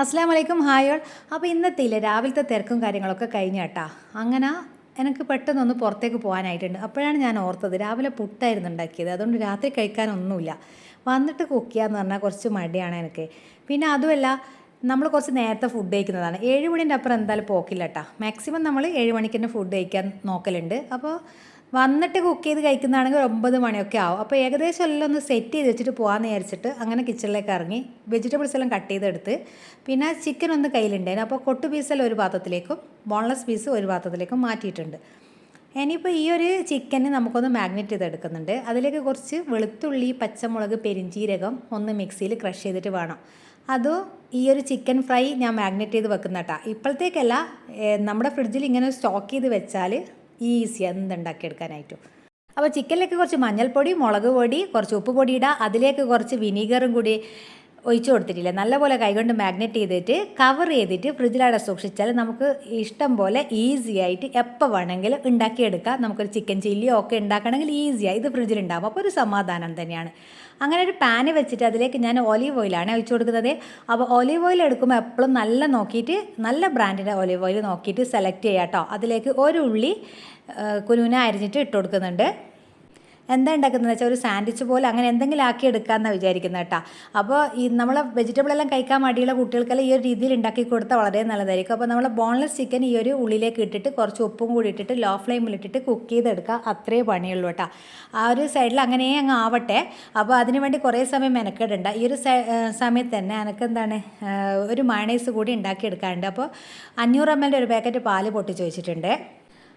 അസ്സാം വലൈക്കും ഹായോൾ അപ്പോൾ ഇന്നത്തെ ഇല്ലേ രാവിലത്തെ തിരക്കും കാര്യങ്ങളൊക്കെ കഴിഞ്ഞ കേട്ടാ അങ്ങനെ എനിക്ക് പെട്ടെന്നൊന്ന് പുറത്തേക്ക് പോകാനായിട്ടുണ്ട്. അപ്പോഴാണ് ഞാൻ ഓർത്തത് രാവിലെ പുട്ടായിരുന്നു ഉണ്ടാക്കിയത്. അതുകൊണ്ട് രാത്രി കഴിക്കാനൊന്നുമില്ല. വന്നിട്ട് കുക്ക് ചെയ്യാന്ന് പറഞ്ഞാൽ കുറച്ച് മടിയാണ് എനിക്ക്. പിന്നെ അതുമല്ല നമ്മൾ കുറച്ച് നേരത്തെ ഫുഡ് കഴിക്കുന്നതാണ്. ഏഴ് മണീന്റെ അപ്പുറം എന്തായാലും പോക്കില്ല കേട്ടോ മാക്സിമം നമ്മൾ ഏഴ് മണിക്ക് തന്നെ ഫുഡ് കഴിക്കാൻ നോക്കലുണ്ട്. അപ്പോൾ വന്നിട്ട് കുക്ക് ചെയ്ത് കഴിക്കുന്നതാണെങ്കിൽ ഒമ്പത് മണിയൊക്കെ ആവും. അപ്പോൾ ഏകദേശം എല്ലാം ഒന്ന് സെറ്റ് ചെയ്ത് വെച്ചിട്ട് പോകാമെന്ന് വിചാരിച്ചിട്ട് അങ്ങനെ കിച്ചണിലേക്ക് ഇറങ്ങി വെജിറ്റബിൾസ് എല്ലാം കട്ട് ചെയ്തെടുത്ത് പിന്നെ ചിക്കൻ ഒന്ന് കയ്യിലുണ്ടായിരുന്നു. അപ്പോൾ കൊട്ടു പീസെല്ലാം ഒരു പാത്രത്തിലേക്കും ബോൺലെസ് പീസ് ഒരു പാത്രത്തിലേക്കും മാറ്റിയിട്ടുണ്ട്. ഇനിയിപ്പോൾ ഈ ഒരു ചിക്കന് നമുക്കൊന്ന് മാഗ്നറ്റ് ചെയ്തെടുക്കുന്നുണ്ട്. അതിലേക്ക് കുറച്ച് വെളുത്തുള്ളി പച്ചമുളക് പെരിഞ്ചീരകം ഒന്ന് മിക്സിയിൽ ക്രഷ് ചെയ്തിട്ട് വേണം. അതും ഈ ഒരു ചിക്കൻ ഫ്രൈ ഞാൻ മാഗ്നറ്റ് ചെയ്ത് വെക്കുന്ന കേട്ടോ. ഇപ്പോഴത്തേക്കല്ല നമ്മുടെ ഫ്രിഡ്ജിൽ ഇങ്ങനെ സ്റ്റോക്ക് ചെയ്ത് വെച്ചാൽ ഈസി എന്തുണ്ടാക്കിയെടുക്കാനായിട്ടും. അപ്പോൾ ചിക്കനിലേക്ക് കുറച്ച് മഞ്ഞൾപ്പൊടി മുളക് പൊടി കുറച്ച് ഉപ്പ് പൊടി ഇടുക അതിലേക്ക് കുറച്ച് വിനീഗറും കൂടി ഒഴിച്ചു കൊടുത്തിട്ടില്ല. നല്ലപോലെ കൈകൊണ്ട് മാഗ്നറ്റ് ചെയ്തിട്ട് കവർ ചെയ്തിട്ട് ഫ്രിഡ്ജിലവിടെ സൂക്ഷിച്ചാൽ നമുക്ക് ഇഷ്ടം പോലെ ഈസി ആയിട്ട് എപ്പോൾ വേണമെങ്കിലും ഉണ്ടാക്കിയെടുക്കാം. നമുക്കൊരു ചിക്കൻ ചില്ലിയോ ഒക്കെ ഉണ്ടാക്കണമെങ്കിൽ ഈസിയായി ഇത് ഫ്രിഡ്ജിലുണ്ടാകും അപ്പോൾ ഒരു സമാധാനം തന്നെയാണ്. അങ്ങനെ ഒരു പാന് വെച്ചിട്ട് അതിലേക്ക് ഞാൻ ഒലീവ് ഓയിലാണ് ഒഴിച്ചു കൊടുക്കുന്നത്. അപ്പോൾ ഒലീവ് ഓയിൽ എടുക്കുമ്പോൾ എപ്പോഴും നല്ല നോക്കിയിട്ട് നല്ല ബ്രാൻഡിന്റെ ഒലീവ് ഓയിൽ നോക്കിയിട്ട് സെലക്ട് ചെയ്യാം കേട്ടോ. അതിലേക്ക് ഒരു ഉള്ളി കുനുന അരിഞ്ഞിട്ട് ഇട്ട് കൊടുക്കുന്നുണ്ട്. എന്താ ഉണ്ടാക്കുന്നത് വെച്ചാൽ ഒരു സാൻഡ്വിച്ച് പോലെ അങ്ങനെ എന്തെങ്കിലും ആക്കി എടുക്കാമെന്നാണ് വിചാരിക്കുന്നത് കേട്ടോ. അപ്പോൾ ഈ നമ്മൾ വെജിറ്റബിൾ എല്ലാം കഴിക്കാൻ മടിയുള്ള കുട്ടികൾക്കെല്ലാം ഈ ഒരു രീതിയിൽ ഉണ്ടാക്കി കൊടുത്താൽ വളരെ നല്ലതായിരിക്കും. അപ്പോൾ നമ്മൾ ബോൺലെസ് ചിക്കൻ ഈ ഒരു ഉള്ളിലേക്ക് ഇട്ടിട്ട് കുറച്ച് ഉപ്പും കൂടി ഇട്ടിട്ട് ലോ ഫ്ലെയിമിൽ ഇട്ടിട്ട് കുക്ക് ചെയ്തെടുക്കുക അത്രേ പണിയുള്ളൂ കേട്ടോ. ആ ഒരു സൈഡിൽ അങ്ങനെ അങ്ങ് ആവട്ടെ. അപ്പോൾ അതിന് വേണ്ടി കുറേ സമയം മെനക്കെടുണ്ട. ഈ ഒരു സമയത്ത് തന്നെ എനിക്ക് എന്താണ് ഒരു മയണൈസ് കൂടി ഉണ്ടാക്കിയെടുക്കാനുണ്ട്. അപ്പോൾ അഞ്ഞൂറ് എം എല്ലിന്റെ ഒരു പാക്കറ്റ് പാൽ പൊട്ടിച്ച് വെച്ചിട്ടുണ്ട്.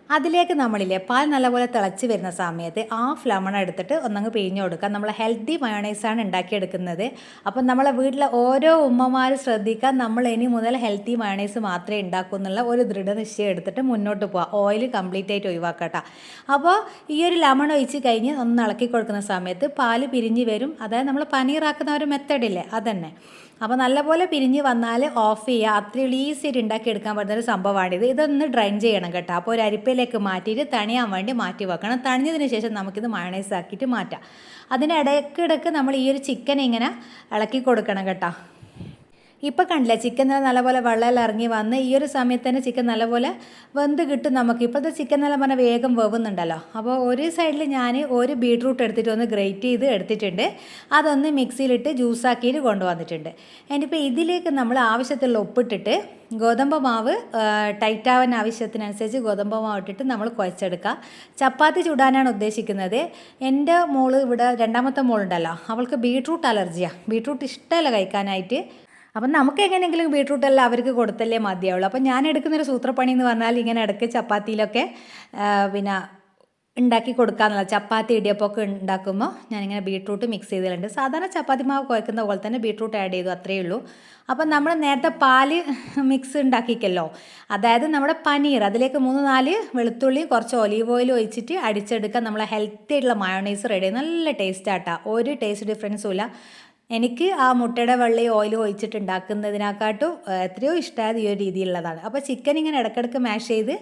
അതിലേക്ക് നമ്മളില്ലേ പാൽ നല്ലപോലെ തിളച്ച് വരുന്ന സമയത്ത് ആ ലെമൺ എടുത്തിട്ട് ഒന്നങ്ങ് പിഴിഞ്ഞു കൊടുക്കുക. നമ്മൾ ഹെൽത്തി മയോണൈസാണ് ഉണ്ടാക്കിയെടുക്കുന്നത്. അപ്പം നമ്മളെ വീട്ടിലെ ഓരോ ഉമ്മമാർ ശ്രദ്ധിക്കാൻ നമ്മൾ ഇനി മുതൽ ഹെൽത്തി മയോണൈസ് മാത്രമേ ഉണ്ടാക്കൂ എന്നുള്ള ഒരു ദൃഢനിശ്ചയം എടുത്തിട്ട് മുന്നോട്ട് പോവാം. ഓയിൽ കംപ്ലീറ്റ് ആയിട്ട് ഒഴിവാക്കട്ടെ. അപ്പോൾ ഈ ഒരു ലെമൺ ഒഴിച്ച് കഴിഞ്ഞ് ഒന്ന് ഇളക്കി കൊടുക്കുന്ന സമയത്ത് പാൽ പിരിഞ്ഞ് വരും. അതായത് നമ്മൾ പനീറാക്കുന്ന ഒരു മെത്തഡില്ലേ അതന്നെ. അപ്പോൾ നല്ലപോലെ പിരിഞ്ഞ് വന്നാൽ ഓഫ് ചെയ്യുക അത്രയും ഈസിയായിട്ട് ഉണ്ടാക്കി ഉണ്ടാക്കിയെടുക്കാൻ പറ്റുന്ന ഒരു സംഭവമാണിത്. ഇതൊന്ന് ഡ്രൈൻ ചെയ്യണം കേട്ടോ. അപ്പോൾ ഒരു അരിപ്പയിലേക്ക് മാറ്റിയിട്ട് തണിയാൻ വേണ്ടി മാറ്റി വെക്കണം. തണിഞ്ഞതിന് ശേഷം നമുക്കിത് മയണൈസ് ആക്കിയിട്ട് മാറ്റാം. അതിന്റെ ഇടയ്ക്കിടയ്ക്ക് നമ്മൾ ഈ ഒരു ചിക്കൻ ഇങ്ങനെ ഇളക്കി കൊടുക്കണം കേട്ടോ. ഇപ്പം കണ്ടില്ല ചിക്കൻ നല്ലപോലെ വെള്ളമെല്ലാം ഇറങ്ങി വന്ന് ഈ ഒരു സമയത്ത് തന്നെ ചിക്കൻ നല്ലപോലെ വെന്ത് കിട്ടും നമുക്ക്. ഇപ്പോഴത്തെ ചിക്കൻ നല്ല പറഞ്ഞാൽ വേഗം വെവുന്നുണ്ടല്ലോ. അപ്പോൾ ഒരു സൈഡിൽ ഞാൻ ഒരു ബീട്രൂട്ട് എടുത്തിട്ട് ഒന്ന് ഗ്രേറ്റ് ചെയ്ത് എടുത്തിട്ടുണ്ട്. അതൊന്ന് മിക്സിയിലിട്ട് ജ്യൂസാക്കിയിട്ട് കൊണ്ടുവന്നിട്ടുണ്ട്. ഇനിയിപ്പോൾ ഇതിലേക്ക് നമ്മൾ ആവശ്യത്തിലുള്ള ഉപ്പിട്ടിട്ട് ഗോതമ്പ് മാവ് ടൈറ്റ് ആവാൻ ആവശ്യത്തിനനുസരിച്ച് ഗോതമ്പ് മാവ് ഇട്ടിട്ട് നമ്മൾ കുഴച്ചെടുക്കുക. ചപ്പാത്തി ചുടാനാണ് ഉദ്ദേശിക്കുന്നത്. എന്റെ മോൾ ഇവിടെ രണ്ടാമത്തെ മോളുണ്ടല്ലോ. അവൾക്ക് ബീട്രൂട്ട് അലർജിയാണ് ബീട്രൂട്ട് ഇഷ്ടമല്ല കഴിക്കാനായിട്ട്. അപ്പം നമുക്ക് എങ്ങനെയെങ്കിലും ബീട്രൂട്ട് എല്ലാം അവർക്ക് കൊടുത്തല്ലേ മതിയാവുള്ളൂ. അപ്പം ഞാൻ എടുക്കുന്നൊരു സൂത്രപ്പണി എന്ന് പറഞ്ഞാൽ ഇങ്ങനെ ഇടയ്ക്ക് ചപ്പാത്തിയിലൊക്കെ പിന്നെ ഉണ്ടാക്കി കൊടുക്കാന്നുള്ള ചപ്പാത്തി ഇടിയപ്പമൊക്കെ ഉണ്ടാക്കുമ്പോൾ ഞാനിങ്ങനെ ബീട്രൂട്ട് മിക്സ് ചെയ്തിട്ടുണ്ട് സാധാരണ ചപ്പാത്തി മാവ് കുഴക്കുന്ന പോലെ തന്നെ ബീട്രൂട്ട് ആഡ് ചെയ്തു അത്രയേ ഉള്ളൂ. അപ്പം നമ്മൾ നേരത്തെ പാൽ മിക്സ് ഉണ്ടാക്കിക്കല്ലോ. അതായത് നമ്മുടെ പനീർ അതിലേക്ക് മൂന്ന് നാല് വെളുത്തുള്ളി കുറച്ച് ഒലീവ് ഓയിൽ ഒഴിച്ചിട്ട് അടിച്ചെടുക്കാൻ നമ്മളെ ഹെൽത്തി ആയിട്ടുള്ള മയോണൈസ് റെഡി നല്ല ടേസ്റ്റ് ആട്ടാ. ഒരു ടേസ്റ്റ് ഡിഫറൻസും ഇല്ല. എനിക്ക് ആ മുട്ടയുടെ വെള്ളി ഓയിൽ ഒഴിച്ചിട്ട് ഉണ്ടാക്കുന്നതിനെക്കാട്ടും എത്രയോ ഇഷ്ടമായത് ഈ ഒരു രീതിയിലുള്ളതാണ്. അപ്പോൾ ചിക്കൻ ഇങ്ങനെ ഇടയ്ക്കിടയ്ക്ക് മാഷ് ചെയ്ത്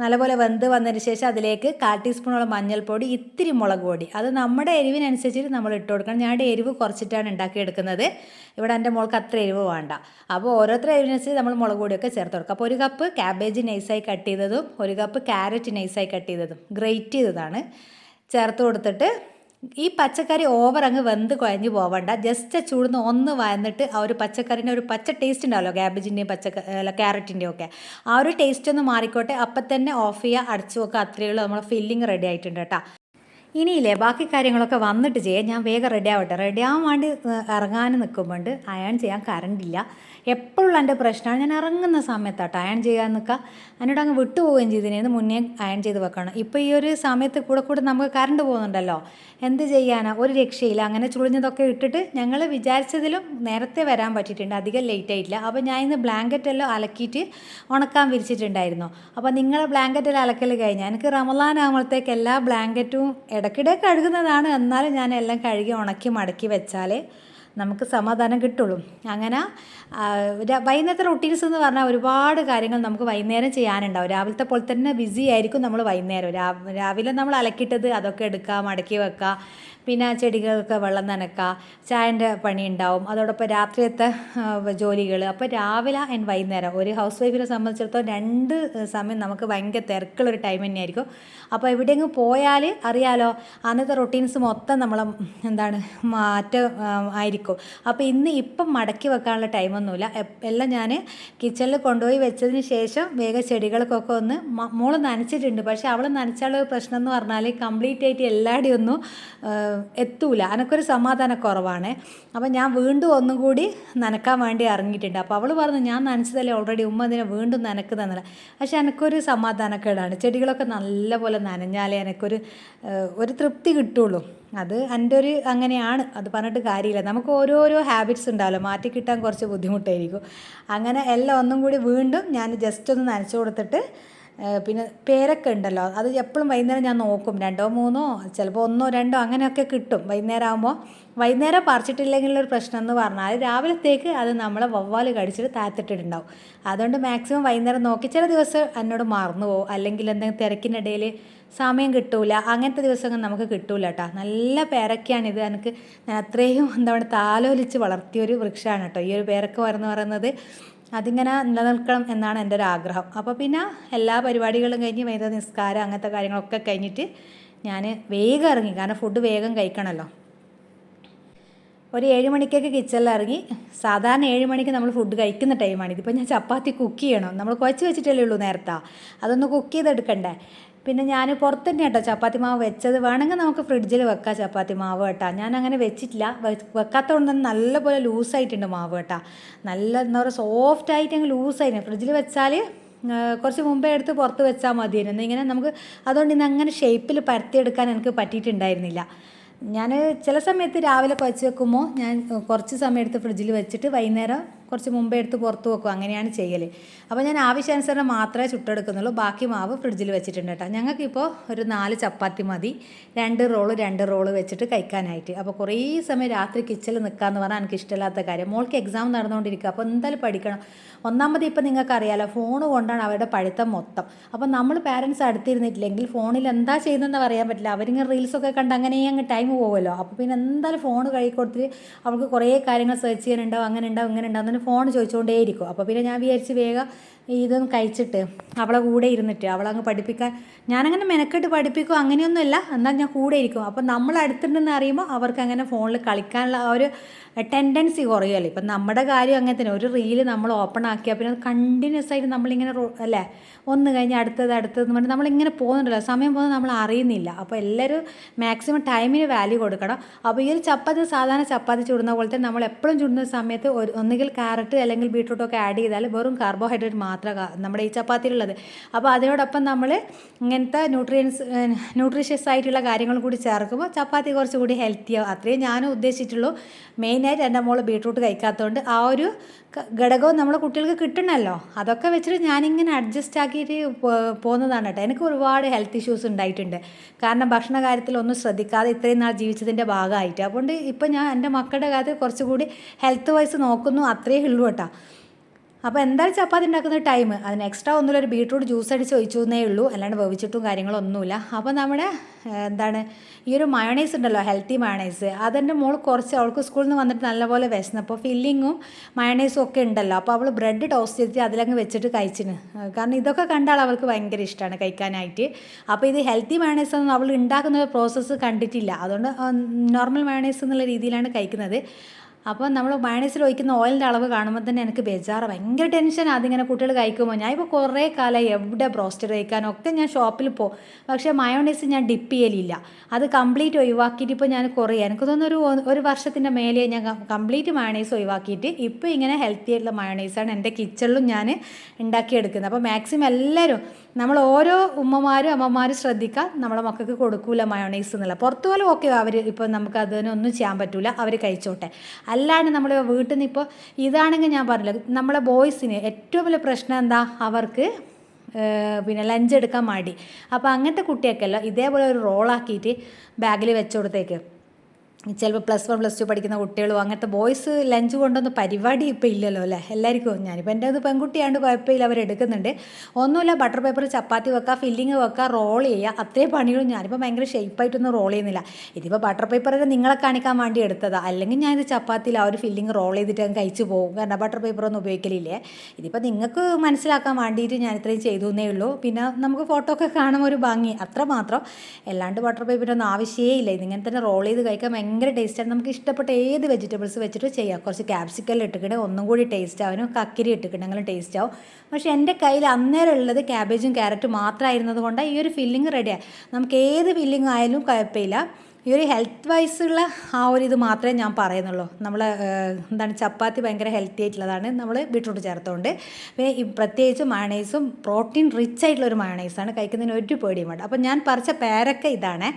നല്ലപോലെ വെന്ത് വന്നതിന് ശേഷം അതിലേക്ക് കാൽ ടീസ്പൂണോളം മഞ്ഞൾപ്പൊടി ഇത്തിരി മുളക് പൊടി. അത് നമ്മുടെ എരിവിനനുസരിച്ചിട്ട് നമ്മൾ ഇട്ട് കൊടുക്കണം. ഞങ്ങളുടെ എരിവ് കുറച്ചിട്ടാണ് ഉണ്ടാക്കിയെടുക്കുന്നത്. ഇവിടെ എന്റെ മോൾക്ക് അത്ര എരിവ് വേണ്ട. അപ്പോൾ ഓരോരുത്തരുടെ എരിവിനനുസരിച്ച് നമ്മൾ മുളക് പൊടിയൊക്കെ ചേർത്ത് കൊടുക്കുക അപ്പോൾ ഒരു കപ്പ് ക്യാബേജ് നൈസായി കട്ട് ചെയ്തതും ഒരു കപ്പ് ക്യാരറ്റ് നൈസായി കട്ട് ചെയ്തതും ഗ്രേറ്റ് ചെയ്തതാണ്. ചേർത്ത് കൊടുത്തിട്ട് ഈ പച്ചക്കറി ഓവർ അങ്ങ് വെന്ത് കുഴഞ്ഞു പോവണ്ട. ജസ്റ്റ് ചൂടുന്ന് ഒന്ന് വന്നിട്ട് ആ ഒരു പച്ചക്കറിന്റെ ഒരു പച്ച ടേസ്റ്റ് ഉണ്ടാവല്ലോ ക്യാബേജിന്റെയും പച്ച അല്ല ക്യാരറ്റിന്റെയും ഒക്കെ. ആ ഒരു ടേസ്റ്റ് ഒന്ന് മാറിക്കോട്ടെ. അപ്പം തന്നെ ഓഫ് ചെയ്യുക അടച്ചു വെക്കുക അത്രയേ ഉള്ളൂ. നമ്മുടെ ഫില്ലിങ് റെഡി ആയിട്ടുണ്ട് കേട്ടോ. ഇനിയില്ലേ ബാക്കി കാര്യങ്ങളൊക്കെ വന്നിട്ട് ചെയ്യാം. ഞാൻ വേഗം റെഡി ആവട്ടെ. റെഡി ആവാൻ വേണ്ടി ഇറങ്ങാൻ നിൽക്കുമ്പോണ്ട് അയൺ ചെയ്യാൻ കറണ്ട് ഇല്ല. എപ്പോഴുള്ള എന്റെ പ്രശ്നമാണ്. ഞാൻ ഇറങ്ങുന്ന സമയത്താട്ടോ അയൺ ചെയ്യാൻ നിൽക്കുക. എന്നോട് അങ്ങ് വിട്ടുപോവുകയും ചെയ്തതിന് മുന്നേ അയൺ ചെയ്ത് വെക്കണം. ഇപ്പോൾ ഈ ഒരു സമയത്ത് കൂടെ കൂടെ നമുക്ക് കറണ്ട് പോകുന്നുണ്ടല്ലോ. എന്ത് ചെയ്യാനാ? ഒരു രക്ഷയില്ല. അങ്ങനെ ചുളിഞ്ഞതൊക്കെ ഇട്ടിട്ട് ഞങ്ങൾ വിചാരിച്ചതിലും നേരത്തെ വരാൻ പറ്റിയിട്ടുണ്ട്. അധികം ലേറ്റ് ആയിട്ടില്ല. അപ്പോൾ ഞാൻ ഇന്ന് ബ്ലാങ്കറ്റ് എല്ലാം അലക്കിയിട്ട് ഉണക്കാൻ വിരിച്ചിട്ടുണ്ടായിരുന്നു. അപ്പോൾ നിങ്ങളെ ബ്ലാങ്കറ്റ് എല്ലാം അലക്കൽ കഴിഞ്ഞാൽ എനിക്ക് റമലാൻ ആകുമ്പോഴത്തേക്ക് എല്ലാ ബ്ലാങ്കറ്റും ഇടയ്ക്കിടെ കഴുകുന്നതാണ്. എന്നാലും ഞാൻ എല്ലാം കഴുകി ഉണക്കി മടക്കി വെച്ചാൽ നമുക്ക് സമാധാനം കിട്ടുള്ളൂ. അങ്ങനെ വൈകുന്നേരത്തെ റൊട്ടീൻസ് എന്ന് പറഞ്ഞാൽ ഒരുപാട് കാര്യങ്ങൾ നമുക്ക് വൈകുന്നേരം ചെയ്യാനുണ്ടാവും. രാവിലത്തെ പോലെ തന്നെ ബിസി ആയിരിക്കും നമ്മൾ വൈകുന്നേരം. രാവിലെ നമ്മൾ അലക്കിയിട്ടത് അതൊക്കെ എടുക്കാം മടക്കി വെക്കുക പിന്നെ ചെടികൾക്ക് വെള്ളം നനക്കുക ചായന്റെ പണി ഉണ്ടാവും. അതോടൊപ്പം രാത്രിയത്തെ ജോലികൾ അപ്പോൾ രാവിലെ ആൻഡ് വൈകുന്നേരം ഒരു ഹൗസ് വൈഫിനെ സംബന്ധിച്ചിടത്തോളം രണ്ട് സമയം നമുക്ക് ഭയങ്കര തിരക്കുള്ളൊരു ടൈം തന്നെയായിരിക്കും. അപ്പോൾ എവിടെയെങ്കിലും പോയാൽ അറിയാലോ അന്നത്തെ റൊട്ടീൻസ് മൊത്തം നമ്മൾ എന്താണ് മാറ്റം ആയിരിക്കും. അപ്പോൾ ഇന്ന് ഇപ്പം മടക്കി വെക്കാനുള്ള ടൈമൊന്നുമില്ല. എല്ലാം ഞാൻ കിച്ചണിൽ കൊണ്ടുപോയി വെച്ചതിന് ശേഷം വേഗം ചെടികൾക്കൊക്കെ ഒന്ന് മോൾ നനച്ചിട്ടുണ്ട്. പക്ഷേ അവൾ നനച്ചാലുള്ള പ്രശ്നം എന്ന് പറഞ്ഞാൽ കംപ്ലീറ്റ് ആയിട്ട് എല്ലാവരുടെയും ഒന്നും എത്തൂല എത്തൂല. സമാധാന കുറവാണ് അപ്പോൾ ഞാൻ വീണ്ടും ഒന്നും കൂടി നനക്കാൻ വേണ്ടി ഇറങ്ങിയിട്ടുണ്ട്. അപ്പോൾ അവൾ പറഞ്ഞു ഞാൻ നനച്ചതല്ലേ ഓൾറെഡി ഉമ്മ അതിനെ വീണ്ടും നനക്കുന്നില്ല പക്ഷേ എനിക്കൊരു സമാധാനക്കേടാണ്. ചെടികളൊക്കെ നല്ലപോലെ നനഞ്ഞാലേ എനിക്കൊരു ഒരു തൃപ്തി കിട്ടുള്ളൂ. അത് എന്റെ ഒരു അങ്ങനെയാണ്. അത് പറഞ്ഞിട്ട് കാര്യമില്ല. നമുക്ക് ഓരോരോ ഹാബിറ്റ്സ് ഉണ്ടാവല്ലോ. മാറ്റി കിട്ടാൻ കുറച്ച് ബുദ്ധിമുട്ടായിരിക്കും. അങ്ങനെ എല്ലാം ഒന്നും കൂടി വീണ്ടും ഞാൻ ജസ്റ്റ് ഒന്ന് നനച്ചു കൊടുത്തിട്ട് പിന്നെ പേരൊക്കെ ഉണ്ടല്ലോ. അത് എപ്പോഴും വൈകുന്നേരം ഞാൻ നോക്കും. രണ്ടോ മൂന്നോ ചിലപ്പോൾ ഒന്നോ രണ്ടോ അങ്ങനെയൊക്കെ കിട്ടും വൈകുന്നേരം ആകുമ്പോൾ വൈകുന്നേരം പറിച്ചിട്ടില്ലെങ്കിലൊരു പ്രശ്നം എന്ന് പറഞ്ഞാൽ രാവിലത്തേക്ക് അത് നമ്മളെ വവ്വാൽ കടിച്ചിട്ട് താത്തിട്ടിട്ടുണ്ടാവും അതുകൊണ്ട് മാക്സിമം വൈകുന്നേരം നോക്കി ചില ദിവസം എന്നോട് മറന്നു പോകും. അല്ലെങ്കിൽ എന്തെങ്കിലും തിരക്കിനിടയിൽ സമയം കിട്ടൂല. അങ്ങനത്തെ ദിവസങ്ങൾ നമുക്ക് കിട്ടൂല കേട്ടോ. നല്ല പേരക്കയാണിത് എനിക്ക് ഞാൻ അത്രയും പറയുക താലോലിച്ച് വളർത്തിയൊരു വൃക്ഷമാണ് കേട്ടോ. ഈ ഒരു പേരക്ക മരം പറയുന്നത് അതിങ്ങനെ നിലനിൽക്കണം എന്നാണ് എന്റെ ഒരു ആഗ്രഹം. അപ്പോൾ പിന്നെ എല്ലാ പരിപാടികളും കഴിഞ്ഞ് വൈകുന്നേരം നിസ്കാരം അങ്ങനത്തെ കാര്യങ്ങളൊക്കെ കഴിഞ്ഞിട്ട് ഞാൻ വേഗം ഇറങ്ങി. കാരണം ഫുഡ് വേഗം കഴിക്കണമല്ലോ. ഒരു ഏഴ് മണിക്കൊക്കെ കിച്ചണിൽ ഇറങ്ങി. സാധാരണ ഏഴ് മണിക്ക് നമ്മൾ ഫുഡ് കഴിക്കുന്ന ടൈമാണ് ഇതിപ്പോൾ ഞാൻ ചപ്പാത്തി കുക്ക് ചെയ്യണം. നമ്മൾ കുഴച്ച് വെച്ചിട്ടല്ലേ ഉള്ളൂ നേരത്തെ. അതൊന്ന് കുക്ക് ചെയ്തെടുക്കണ്ടേ? പിന്നെ ഞാൻ പുറത്ത് തന്നെ കേട്ടോ ചപ്പാത്തി മാവ് വെച്ചത്. വേണമെങ്കിൽ നമുക്ക് ഫ്രിഡ്ജിൽ വെക്കാം ചപ്പാത്തി മാവ് കേട്ടോ. ഞാൻ അങ്ങനെ വെച്ചിട്ടില്ല. വെക്കാത്തതുകൊണ്ട് തന്നെ നല്ലപോലെ ലൂസായിട്ടുണ്ട് മാവ് കേട്ടോ. നല്ല എന്താ പറയുക സോഫ്റ്റ് ആയിട്ട് അങ്ങ് ലൂസായിരുന്നു ഫ്രിഡ്ജിൽ വെച്ചാൽ കുറച്ച് മുമ്പേ എടുത്ത് പുറത്ത് വെച്ചാൽ മതിയായിരുന്നു. ഇങ്ങനെ നമുക്ക് അതുകൊണ്ട് ഇന്ന് അങ്ങനെ ഷേപ്പിൽ പരത്തിയെടുക്കാൻ എനിക്ക് പറ്റിയിട്ടുണ്ടായിരുന്നില്ല. ഞാൻ ചില സമയത്ത് രാവിലെ കുഴച്ച് വെക്കുമ്പോൾ ഞാൻ കുറച്ച് സമയം എടുത്ത് ഫ്രിഡ്ജിൽ വെച്ചിട്ട് വൈകുന്നേരം കുറച്ച് മുമ്പേ എടുത്ത് പുറത്ത് വെക്കും. അങ്ങനെയാണ് ചെയ്യൽ അപ്പോൾ ഞാൻ ആവശ്യാനുസരണം മാത്രമേ ചുട്ടെടുക്കുന്നുള്ളൂ. ബാക്കി മാവ് ഫ്രിഡ്ജിൽ വെച്ചിട്ടുണ്ട് കേട്ടോ. ഞങ്ങൾക്കിപ്പോൾ ഒരു നാല് ചപ്പാത്തി മതി. രണ്ട് റോൾ രണ്ട് റോൾ വെച്ചിട്ട് കഴിക്കാനായിട്ട്. അപ്പോൾ കുറേ സമയം രാത്രി കിച്ചണിൽ നിൽക്കാമെന്ന് പറഞ്ഞാൽ എനിക്ക് ഇഷ്ടമില്ലാത്ത കാര്യം. മോൾക്ക് എക്സാം നടന്നുകൊണ്ടിരിക്കുക. അപ്പോൾ എന്തായാലും പഠിക്കണം. ഒന്നാമത് ഇപ്പം നിങ്ങൾക്ക് അറിയാലോ ഫോൺ കൊണ്ടാണ് അവരുടെ പഠിത്തം മൊത്തം. അപ്പോൾ നമ്മൾ പാരൻസ് അടുത്തിരുന്നിട്ടില്ലെങ്കിൽ ഫോണിൽ എന്താ ചെയ്യുന്നതെന്ന് പറയാൻ പറ്റില്ല. അവരിങ്ങനെ റീൽസൊക്കെ കണ്ട് അങ്ങനെ അങ്ങ് ടൈം പോകുമല്ലോ അപ്പോൾ പിന്നെ എന്തായാലും ഫോൺ കൈ കൊടുത്തിട്ട് അവൾക്ക് കുറേ കാര്യങ്ങൾ സെർച്ച് ചെയ്യാനുണ്ടാവും അങ്ങനെ ഉണ്ടാവും ഇങ്ങനെ ഉണ്ടാവും. ഫോൺ ചോദിച്ചുകൊണ്ടേയിരിക്കും അപ്പോൾ പിന്നെ ഞാൻ വിചാരിച്ച് വേഗം ഇതൊന്നും കഴിച്ചിട്ട് അവളെ കൂടെ ഇരുന്നിട്ട് അവളങ്ങ് പഠിപ്പിക്കാൻ ഞാനങ്ങനെ മെനക്കെട്ട് പഠിപ്പിക്കും അങ്ങനെയൊന്നുമില്ല. എന്നാൽ ഞാൻ കൂടെ ഇരിക്കും. അപ്പം നമ്മൾ അടുത്തുണ്ടെന്ന് അറിയുമ്പോൾ അവർക്ക് അങ്ങനെ ഫോണിൽ കളിക്കാനുള്ള ഒരു ടെൻഡൻസി കുറയുമല്ലോ? ഇപ്പം നമ്മുടെ കാര്യം അങ്ങനെ തന്നെ. ഒരു റീൽ നമ്മൾ ഓപ്പൺ ആക്കിയാൽ പിന്നെ കണ്ടിന്യൂസ് ആയിട്ട് നമ്മളിങ്ങനെ അല്ലേ? ഒന്ന് കഴിഞ്ഞ് അടുത്തത് അടുത്തത് എന്ന് പറഞ്ഞാൽ നമ്മളിങ്ങനെ പോകുന്നുണ്ടല്ലോ. സമയം പോകുന്നത് നമ്മൾ അറിയുന്നില്ല. അപ്പോൾ എല്ലാവരും മാക്സിമം ടൈമിന് വാല്യൂ കൊടുക്കണം. അപ്പോൾ ഈ ഒരു ചപ്പാത്തി സാധാരണ ചപ്പാത്തി ചുടുന്ന പോലത്തെ നമ്മൾ എപ്പോഴും ചുടുന്ന സമയത്ത് ഒന്നുകിൽ ക്യാരറ്റ് അല്ലെങ്കിൽ ബീട്രൂട്ടൊക്കെ ആഡ് ചെയ്താൽ വെറും കാർബോഹൈഡ്രേറ്റ് മാത്രമേ നമ്മുടെ ഈ ചപ്പാത്തിയിലുള്ളത്. അപ്പോൾ അതിനോടൊപ്പം നമ്മൾ ഇങ്ങനത്തെ ന്യൂട്രിയൻസ് ന്യൂട്രീഷ്യസ് ആയിട്ടുള്ള കാര്യങ്ങൾ കൂടി ചേർക്കുമ്പോൾ ചപ്പാത്തി കുറച്ചുകൂടി ഹെൽത്തിയാവും അത്രയും ഞാനും ഉദ്ദേശിച്ചിട്ടുള്ളൂ മെയിനായിട്ട് എന്റെ മോൾ ബീട്രൂട്ട് കഴിക്കാത്തതുകൊണ്ട് ആ ഒരു ഘടകവും നമ്മളെ കുട്ടികൾക്ക് കിട്ടണമല്ലോ അതൊക്കെ വെച്ചിട്ട് ഞാനിങ്ങനെ അഡ്ജസ്റ്റ് ആക്കിയിട്ട് പോകുന്നതാണ് കേട്ടോ. എനിക്ക് ഒരുപാട് ഹെൽത്ത് ഇഷ്യൂസ് ഉണ്ടായിട്ടുണ്ട്. കാരണം ഭക്ഷണ കാര്യത്തിൽ ഒന്നും ശ്രദ്ധിക്കാതെ ഇത്രയും നാൾ ജീവിച്ചതിന്റെ ഭാഗമായിട്ട്. അതുകൊണ്ട് ഇപ്പം ഞാൻ എന്റെ മക്കളുടെ കാര്യത്തിൽ കുറച്ചുകൂടി ഹെൽത്ത് വൈസ് നോക്കുന്നു. അത്രയേ ഉള്ളൂ കേട്ടോ. അപ്പോൾ എന്തായാലും ചപ്പാത്തി ഉണ്ടാക്കുന്ന ടൈം അതിന് എക്സ്ട്രാ ഒന്നുമില്ല ഒരു ബീട്രൂട്ട് ജ്യൂസ് അടിച്ച് ഒഴിച്ചു എന്നേ ഉള്ളൂ. അല്ലാണ്ട് വേവിച്ചിട്ടും കാര്യങ്ങളൊന്നുമില്ല അപ്പോൾ നമ്മുടെ എന്താണ് ഈ ഒരു മയോണൈസ് ഉണ്ടല്ലോ ഹെൽത്തി മയോണൈസ് അതെന്റെ മോൾ കുറച്ച് അവൾക്ക് സ്കൂളിൽ നിന്ന് വന്നിട്ട് നല്ലപോലെ വിശന്നു. അപ്പോൾ ഫില്ലിങ്ങും മയോണൈസും ഒക്കെ ഉണ്ടല്ലോ. അപ്പോൾ അവൾ ബ്രെഡ് ടോസ്റ്റ് ചെയ്തിട്ട് അതിലങ്ങ് വെച്ചിട്ട് കഴിച്ചിന്. കാരണം ഇതൊക്കെ കണ്ടാൽ അവൾക്ക് ഭയങ്കര ഇഷ്ടമാണ് കഴിക്കാനായിട്ട്. അപ്പോൾ ഇത് ഹെൽത്തി മയോണൈസ് ഒന്നും അവൾ ഉണ്ടാക്കുന്ന പ്രോസസ്സ് കണ്ടിട്ടില്ല. അതുകൊണ്ട് നോർമൽ മയോണൈസ് എന്നുള്ള രീതിയിലാണ് കഴിക്കുന്നത്. അപ്പോൾ നമ്മൾ മയണൈസിൽ ഒഴിക്കുന്ന ഓയിലിന്റെ അളവ് കാണുമ്പോൾ തന്നെ എനിക്ക് ബേജാറ്. ഭയങ്കര ടെൻഷൻ അതിങ്ങനെ കുട്ടികൾ കഴിക്കുമ്പോൾ ഞാൻ ഇപ്പോൾ കുറേ കാലമായി എവിടെ ബ്രോസ്റ്റഡ് കഴിക്കാനൊക്കെ ഞാൻ ഷോപ്പിൽ പോകും പക്ഷേ മയോണൈസ് ഞാൻ ഡിപ്പ് ചെയ്യലില്ല. അത് കംപ്ലീറ്റ് ഒഴിവാക്കിയിട്ട് ഇപ്പോൾ ഞാൻ കുറേ എനിക്ക് തോന്നുന്നു ഒരു ഒരു വർഷത്തിന്റെ മേലെ ഞാൻ കംപ്ലീറ്റ് മയോണൈസ് ഒഴിവാക്കിയിട്ട് ഇപ്പോൾ ഇങ്ങനെ ഹെൽത്തി ആയിട്ടുള്ള മയോണൈസാണ് എന്റെ കിച്ചണിലും ഞാൻ ഉണ്ടാക്കിയെടുക്കുന്നത് അപ്പോൾ മാക്സിമം എല്ലാവരും നമ്മൾ ഓരോ ഉമ്മമാരും അമ്മമാരും ശ്രദ്ധിക്കുക നമ്മളെ മക്കൾക്ക് കൊടുക്കൂല മയോണൈസ് എന്നുള്ള പുറത്തു പോലും ഓക്കെ അവർ ഇപ്പോൾ നമുക്ക് അതിനൊന്നും ചെയ്യാൻ പറ്റില്ല അവർ കഴിച്ചോട്ടെ. അല്ലാണ്ട് നമ്മൾ വീട്ടിൽ നിന്ന് ഇപ്പോൾ ഇതാണെങ്കിൽ ഞാൻ പറഞ്ഞില്ല നമ്മളെ ബോയ്സിന് ഏറ്റവും വലിയ പ്രശ്നം എന്താ? അവർക്ക് പിന്നെ ലഞ്ച് എടുക്കാൻ മടി. അപ്പോൾ അങ്ങനത്തെ കുട്ടിയൊക്കെയല്ലോ ഇതേപോലെ ഒരു റോളാക്കിയിട്ട് ബാഗിൽ വെച്ച് കൊടുത്തേക്ക്. ചിലപ്പോൾ പ്ലസ് വൺ പ്ലസ് ടു പഠിക്കുന്ന കുട്ടികളും അങ്ങനത്തെ ബോയ്സ് ലഞ്ച് കൊണ്ടൊന്നും പരിപാടി ഇപ്പോൾ ഇല്ലല്ലോ അല്ലേ? എല്ലാവർക്കും ഞാനിപ്പോൾ എന്റെ അത് പെൺകുട്ടിയാണ്ട് കുഴപ്പമില്ല അവർ എടുക്കുന്നുണ്ട്. ഒന്നുമില്ല ബട്ടർ പേപ്പർ ചപ്പാത്തി വെക്കുക ഫില്ലിങ് വെക്കുക റോൾ ചെയ്യുക അത്രയും പണികളും ഞാനിപ്പോൾ ഭയങ്കര ഷേപ്പായിട്ടൊന്നും റോൾ ചെയ്യുന്നില്ല. ഇതിപ്പോൾ ബട്ടർ പേപ്പറൊക്കെ നിങ്ങളെ കാണിക്കാൻ വേണ്ടി എടുത്തതാണ് അല്ലെങ്കിൽ ഞാനിത് ചപ്പാത്തിയിൽ ആ ഒരു ഫില്ലിങ് റോൾ ചെയ്തിട്ട് അങ്ങ് കഴിച്ചു പോകും. കാരണം ബട്ടർ പേപ്പറൊന്നും ഉപയോഗിക്കലില്ലേ? ഇതിപ്പോൾ നിങ്ങൾക്ക് മനസ്സിലാക്കാൻ വേണ്ടിയിട്ട് ഞാൻ ഇത്രയും ചെയ്തു എന്നേ ഉള്ളൂ. പിന്നെ നമുക്ക് ഫോട്ടോ ഒക്കെ കാണുമ്പോൾ ഒരു ഭംഗി. അത്ര മാത്രം. അല്ലാണ്ട് ബട്ടർ പേപ്പറിനൊന്നും ആവശ്യമേ ഇല്ല. ഇതിങ്ങനെ തന്നെ റോൾ ചെയ്ത് കഴിക്കാൻ ഭയങ്കര ടേസ്റ്റാണ് നമുക്ക് ഇഷ്ടപ്പെട്ട ഏത് വെജിറ്റബിൾസ് വെച്ചിട്ട് ചെയ്യാം. കുറച്ച് ക്യാപ്സിക്കൽ ഇട്ടിട്ടുണ്ടെങ്കിൽ ഒന്നും കൂടി ടേസ്റ്റ് ആവും. കക്കിരി ഇട്ടിട്ടുണ്ടെങ്കിലും ടേസ്റ്റ് ആവും. പക്ഷേ എന്റെ കയ്യിൽ അന്നേരം ഉള്ളത് ക്യാബേജും ക്യാരറ്റും മാത്രമായിരുന്നത് കൊണ്ട് ഈ ഒരു ഫില്ലിങ് റെഡിയാണ് നമുക്ക് ഏത് ഫില്ലിങ് ആയാലും കുഴപ്പമില്ല. ഈ ഒരു ഹെൽത്ത് വൈസുള്ള ആ ഒരു ഇത് മാത്രമേ ഞാൻ പറയുന്നുള്ളൂ. നമ്മൾ എന്താണ് ചപ്പാത്തി ഭയങ്കര ഹെൽത്തി ആയിട്ടുള്ളതാണ്. നമ്മൾ ബീട്രൂട്ട് ചേർത്തുകൊണ്ട് പിന്നെ പ്രത്യേകിച്ച് മയണൈസും പ്രോട്ടീൻ റിച്ച് ആയിട്ടുള്ള ഒരു മയണൈസാണ് കഴിക്കുന്നതിന് ഒരു പേടിയും വേണ്ട. അപ്പോൾ ഞാൻ പറിച്ച പേരക്ക ഇതാണ്.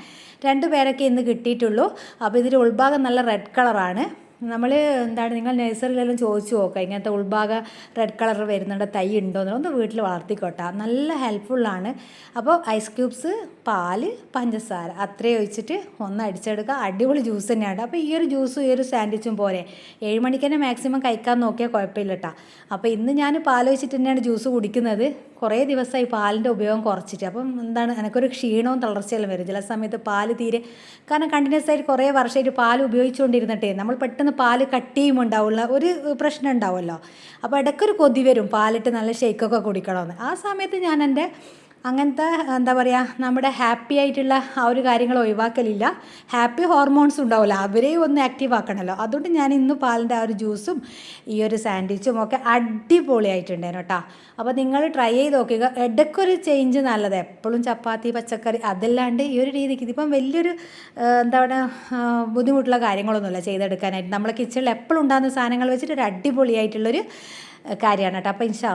രണ്ട് പേരക്ക ഇന്ന് കിട്ടിയിട്ടുള്ളൂ. അപ്പോൾ ഇതിന്റെ ഉൾഭാഗം നല്ല റെഡ് കളറാണ് നമ്മൾ എന്താണ് നിങ്ങൾ നഴ്സറിയിലെല്ലാം ചോദിച്ചു നോക്കുക ഇങ്ങനത്തെ ഉൾഭാഗം റെഡ് കളർ വരുന്നുണ്ട് തൈ ഉണ്ടോ എന്ന് ഒന്ന് വീട്ടിൽ വളർത്തിക്കോട്ടെ. നല്ല ഹെൽപ്ഫുള്ളാണ് അപ്പോൾ ഐസ് ക്യൂബ്സ് പാൽ പഞ്ചസാര അത്രയും ഒഴിച്ചിട്ട് ഒന്ന് അടിച്ചെടുക്കുക. അടിപൊളി ജ്യൂസ് തന്നെയാണ് അപ്പോൾ ഈ ഒരു ജ്യൂസും ഈ ഒരു സാൻഡ്വിച്ചും പോലെ ഏഴ് മണിക്ക് തന്നെ മാക്സിമം കഴിക്കാൻ നോക്കിയാൽ കുഴപ്പമില്ല കേട്ടോ അപ്പോൾ ഇന്ന് ഞാൻ പാൽ ഒഴിച്ചിട്ട് തന്നെയാണ് ജ്യൂസ് കുടിക്കുന്നത്. കുറേ ദിവസമായി പാലിന്റെ ഉപയോഗം കുറച്ചിട്ട്. അപ്പം എന്താണ് എനിക്കൊരു ക്ഷീണവും തളർച്ചയെല്ലാം വരും. ചില സമയത്ത് പാൽ തീരെ കാരണം കണ്ടിന്യൂസ് ആയിട്ട് കുറേ വർഷമായിട്ട് പാൽ ഉപയോഗിച്ചുകൊണ്ടിരുന്നിട്ടേ നമ്മൾ പെട്ടെന്ന് പാൽ കട്ടിയും ഉണ്ടാവുള്ള ഒരു പ്രശ്നം ഉണ്ടാവുമല്ലോ. അപ്പോൾ ഇടയ്ക്കൊരു കൊതി വരും. പാലിട്ട് നല്ല ഷേക്കൊക്കെ കുടിക്കണമെന്ന്. ആ സമയത്ത് ഞാൻ എന്റെ അങ്ങനത്തെ എന്താ പറയുക നമ്മുടെ ഹാപ്പി ആയിട്ടുള്ള ആ ഒരു കാര്യങ്ങൾ ഒഴിവാക്കലില്ല. ഹാപ്പി ഹോർമോൺസ് ഉണ്ടാവില്ല അവരെയും ഒന്ന് ആക്റ്റീവ് ആക്കണമല്ലോ അതുകൊണ്ട് ഞാൻ ഇന്ന് പാലിന്റെ ആ ഒരു ജ്യൂസും ഈ ഒരു സാൻഡ്വിച്ചും ഒക്കെ അടിപൊളിയായിട്ടുണ്ടായിരുന്നു കേട്ടോ. അപ്പോൾ നിങ്ങൾ ട്രൈ ചെയ്ത് നോക്കുക. ഇടയ്ക്കൊരു ചേഞ്ച് നല്ലത്. എപ്പോഴും ചപ്പാത്തി പച്ചക്കറി അതല്ലാണ്ട് ഈ ഒരു രീതിക്ക് ഇതിപ്പം വലിയൊരു എന്താ പറയുക ബുദ്ധിമുട്ടുള്ള കാര്യങ്ങളൊന്നുമില്ല ചെയ്തെടുക്കാനായിട്ട്. നമ്മളെ കിച്ചണിൽ എപ്പോഴും ഉണ്ടാകുന്ന സാധനങ്ങൾ വെച്ചിട്ട് ഒരു അടിപൊളിയായിട്ടുള്ളൊരു കാര്യമാണ് കേട്ടോ. അപ്പോൾ ഇൻഷാ